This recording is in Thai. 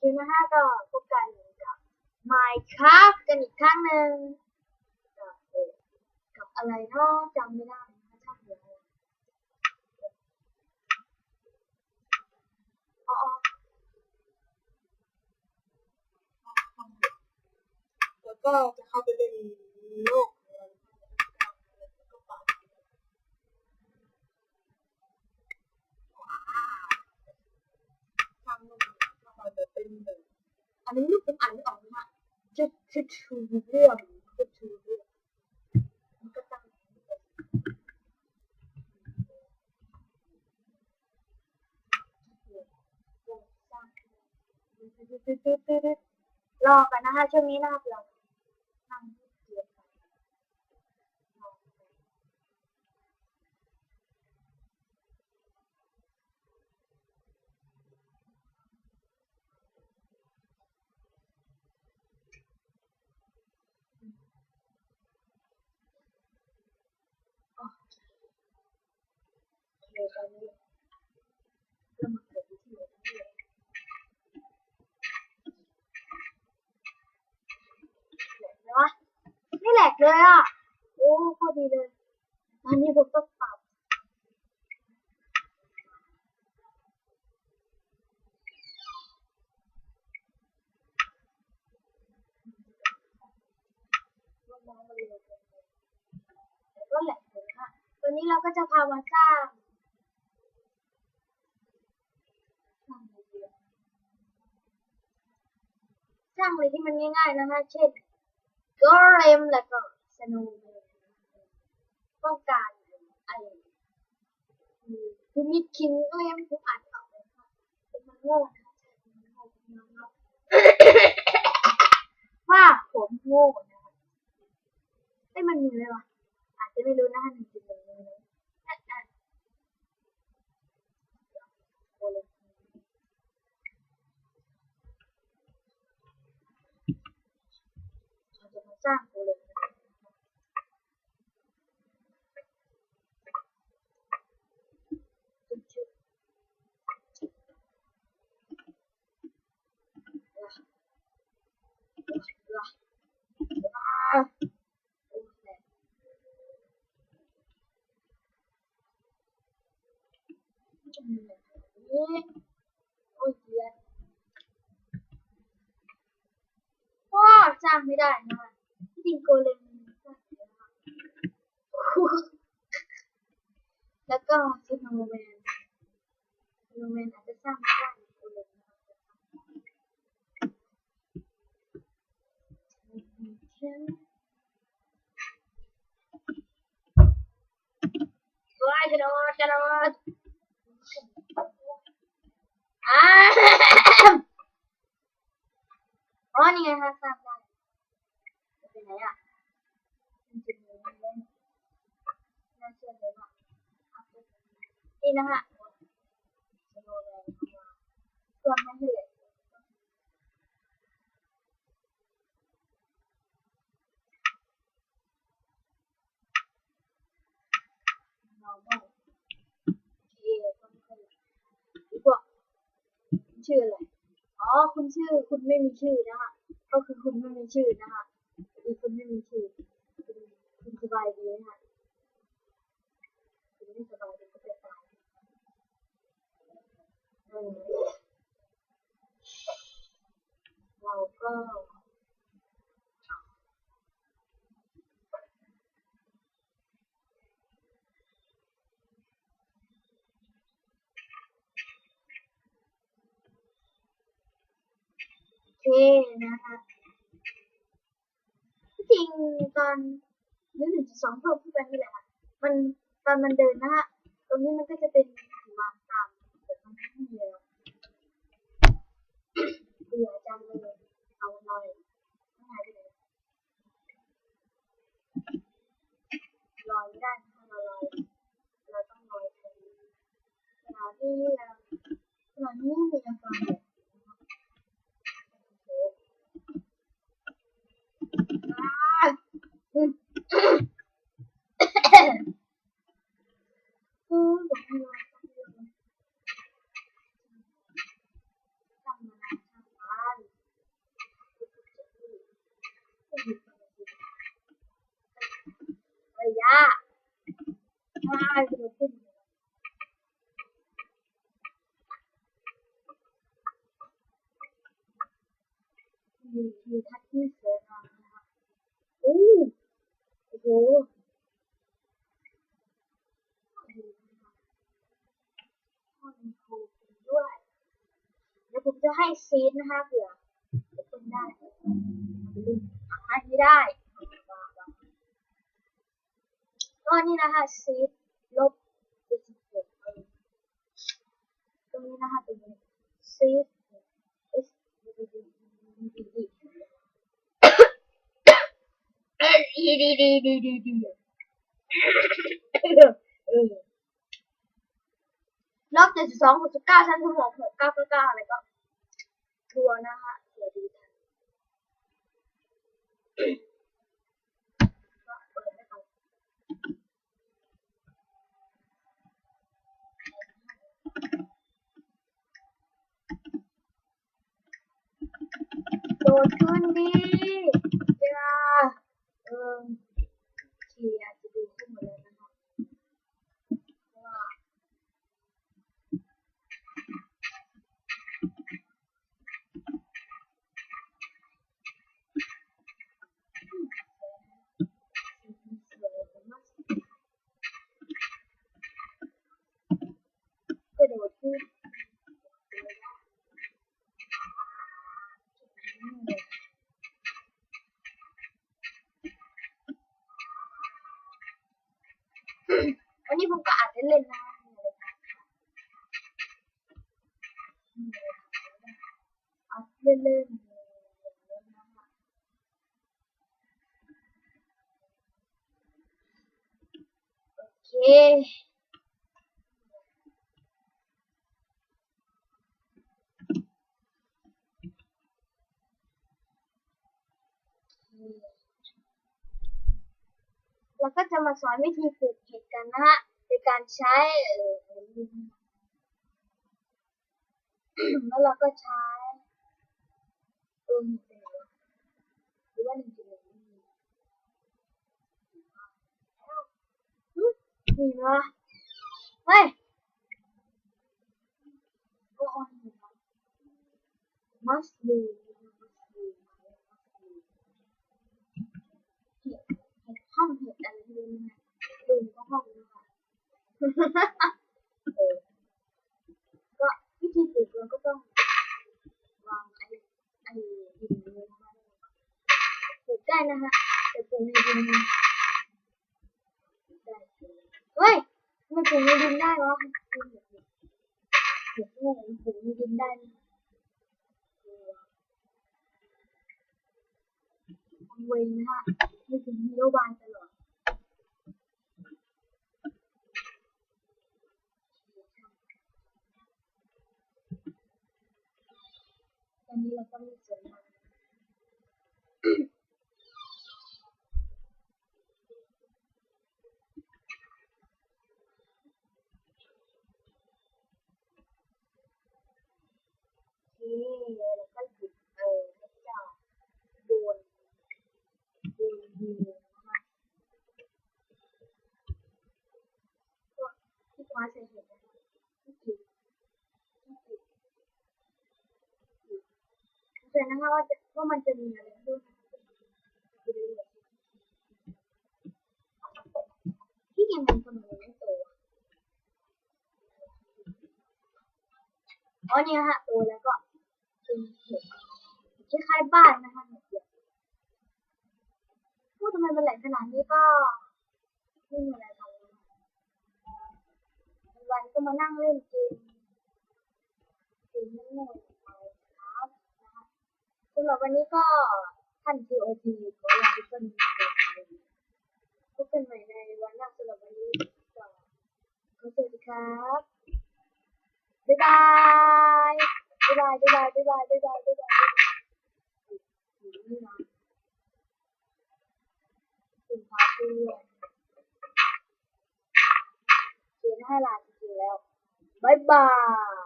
เคนะฮะก็พบกันกับ Minecraft กันอีกครั้งหนึ่งกับเอ่อกับอะไรเนาะจำไม่ได้นะช่างเดี๋ยวอ๋อแล้วก็จะเข้าไปเล่นโลกแล้วก็ปาทำมัน จะเป็นแบบอันนี้ลูกเป็นอ่านไม่ออกนะฮะจะจะชูเรื่องจะชูเรื่องมันก็ตั้งรอกันนะคะช่วงนี้นะครับเรานั่งเกียร์โอเคตอนนี้เรามาเกิดที่ที่นี่แหลกไหม วะไม่แหลกเลยอะ โอ้พอดีเลย ตอนนี้ผมต้องปรับมองมันเร็วเกินไปแต่ก็แหลกเลยค่ะ ตัวนี้เราก็จะพามาสร้างสร้างอะไรดีอะ สร้างอะไรที่มันง่ายๆนะคะเช่นกอเรมแล้วก็สโนว์ต้องการอะไอ้คือมิดคิงเล่มผมอ่านไม่ออกเลยค่ะเป็นมันโง่นะคะใช่เป็นมันโง่เป็นมันโง่ว่าผมโง่นะคะเอ้มันมีอะไหมวะอาจจะไม่รู้นะหนึ่งจุดหนึ่งมีไหมอะอะโอเลย เราจะมาสร้างโอเริงโกเลมมันสร้างได้นะแล้วก็สโนว์แมนสโนว์แมนอาจจะสร้างไม่ได้ในโกเลมนะครับว้ายกระโดดกระโดดอ่าอ๋อนี่ไงคะสาง ไหนอะมันจะมีมันเล่นน่าเชื่อเลยว่าเอาไปนี่นะคะสโนว์แมนองเราเพื่อไม่เหลวเราไม่โอเคก็ไม่ค่อยดีกว่าชื่ออะไร อ๋อ คุณชื่อ คุณไม่มีชื่อนะคะก็คือคุณไม่มีชื่อนะคะ อดีคุณไม่มีชื่อคุณคุณสบายดีไหมคะคุณไม่สบายดีก็ไปตายเราก็โอเคนะคะ จริงตอนนึกถึงจุดสองเพิ่มขึ้นไปนี่แหละค่ะมันตอนมันเดินนะฮะตรงนี้มันก็จะเป็นวางตามแต่มันไม่มีแล้วเบื่อจังเลยเอาหน่อยไม่หายไปไหนลอยไม่ได้ถ้าเราลอยเราต้องลอยไปขณะที่เราขณะนี้มีอาการ 야! 아, 이거 좀. 이, 이, 다 튀었어요. 오! โอ้โหด้วยเดี๋ยวผมจะให้ซีดนะคะเผื่อจะเป็นได้ให้ไม่ได้ ก็นี่นะคะซีดลบเจ็ดสิบหกตรงนี้นะคะตรงนี้ซีด รอบเจ็ดสิบสองหกสิบเก้าชั้นสมองหกเก้าเก้าเก้าอะไรก็ทัวนะคะเดี๋ยดูกันก็เปิดให้เขาโดดขึ้นดีจ้าเออทีอาจจะดูขึ้นหมดเลยนะคะเพราะว่า กระโดดขึ้น วันก็อาจจะเล่นนะเอาเล่นเล่นโอเคแล้วก็จะมาสอนวิธีปลูกเห็ดกันนะฮะ โดยการใช้เออแล้วเราก็ใช้เออมีเป็นวะหรือว่าหนึ่งจุดหนึ่งมีมีวะเฮ้ยก็ออนอยู่นะมัสลูมัสลูมัสลูเห็ดเห็ดห้องเห็ดอะไรไม่รู้นะลืมก็ห้องนะคะเออก็วิธีปลูกเราก็ต้องวางไอ้ไอ้ดินเลยนะคะปลูกได้นะคะแต่ปลูกในดินได้ เฮ้ยมันปลูกในดินได้เห็ดเห็ดเห็ดเนี่ยมันปลูกในดินได้เวงนะคะไม่ถึงนโยบายตลอดตอนนี้เราก็มีส่วนมาที่แล้วก็หยิบเออพระเจ้าโดนโดนดีนะคะก็ที่คว้าใส่เห็ดนะคะที่กินที่กิน เดี๋ยว นะคะว่าจะว่ามันจะมีอะไรด้วยที่ยังมันทำไมไม่โตอะอ๋อเนี่ยฮะโตแล้วก็เป็นเห็ดคล้ายๆบ้านนะคะเห็ดเดียพูดทำไมมันแหลกขนาดนี้ก็ไม่มีอะไรทำแล้ววันก็มานั่งเล่นเกมเกมนั่งโง่ไปครับนะคะ สำหรับวันนี้ก็ท่าน TOT ขอลาไปก่อนพบกันใหม่ในวันหน้าสำหรับวันนี้ก็ขอสวัสดีครับ บ๊ายบาย บ๊ายบาย บ๊ายบาย บ๊ายบาย บ๊ายบาย บ๊ายบายนี่นะคุณพาเพื่อนเขียนให้ลาจริงๆแล้ว บ๊ายบาย